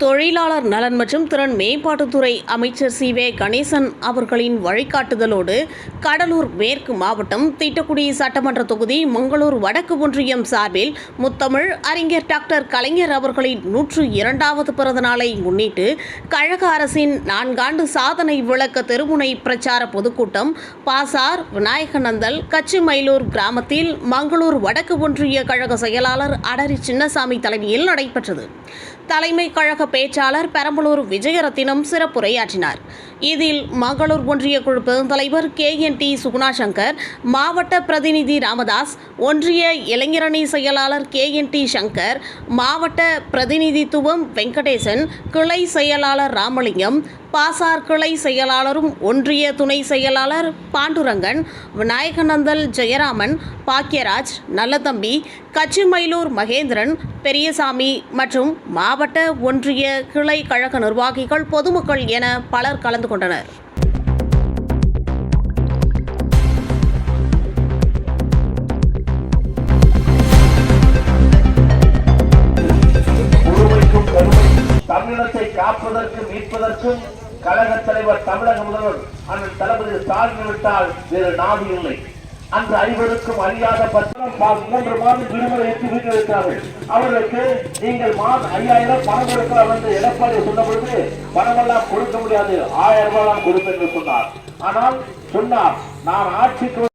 தொழிலாளர் நலன் மற்றும் திறன் மேம்பாட்டுத்துறை அமைச்சர் சி. வே. கணேசன் அவர்களின் வழிகாட்டுதலோடு கடலூர் மேற்கு மாவட்டம் திட்டக்குடி சட்டமன்ற தொகுதி மங்களூர் வடக்கு ஒன்றியம் சார்பில் முத்தமிழ் அறிஞர் டாக்டர் கலைஞர் அவர்களின் நூற்று இரண்டாவது பிறந்த நாளை முன்னிட்டு கழக அரசின் நான்காண்டு சாதனை விளக்க தெருமுனை பிரச்சார பொதுக்கூட்டம் பாசார் விநாயகநந்தல் கச்சிமயிலூர் கிராமத்தில் மங்களூர் வடக்கு ஒன்றிய கழக செயலாளர் அடரி சின்னசாமி தலைமையில் நடைபெற்றது. தலைமை கழக பேச்சாளர் பெரம்பலூர் விஜயரத்தினம் சிறப்புரையாற்றினார். இதில் மகளூர் ஒன்றிய குழு பெருந்தலைவர் கே என் டி சுகுணாசங்கர் மாவட்ட பிரதிநிதி ராமதாஸ் ஒன்றிய இளைஞரணி செயலாளர் கே என் டி சங்கர் மாவட்ட பிரதிநிதித்துவம் வெங்கடேசன் கிளை செயலாளர் ராமலிங்கம் பாசார் கிளை செயலாளரும் ஒன்றிய துணை செயலாளர் பாண்டுரங்கன் விநாயகநந்தல் ஜெயராமன் பாக்கியராஜ் நல்லதம்பி கச்சிமயிலூர் மகேந்திரன் பெரியசாமி மற்றும் மாவட்ட ஒன்றிய கிளை கழக நிர்வாகிகள் பொதுமக்கள் என பலர் கலந்து கலந்து கொண்டனர். தமிழினத்தை காப்பதற்கும் மீட்பதற்கும் கழக தலைவர் தமிழக முதல்வர் அண்ணன் தளபதி ஸ்டாலின் விட்டால் வேறு நாடு இல்லை. அந்த ஐவருக்கும் அறியாத பத்திரம் பா- மூன்று மாதம் விடுமுறை எடுத்து வீட்டில் இருக்கிறார்கள். அவர்களுக்கு நீங்கள் மாதம் ஐயாயிரம் பணம் கொடுக்கலாம் என்று எடப்பாடி சொன்ன பொழுது பணமெல்லாம் கொடுக்க முடியாது ஆயிரம் ரூபாய் கொடுப்பேன் என்று சொன்னார். ஆனால் சொன்னார் நான் ஆட்சிக்கு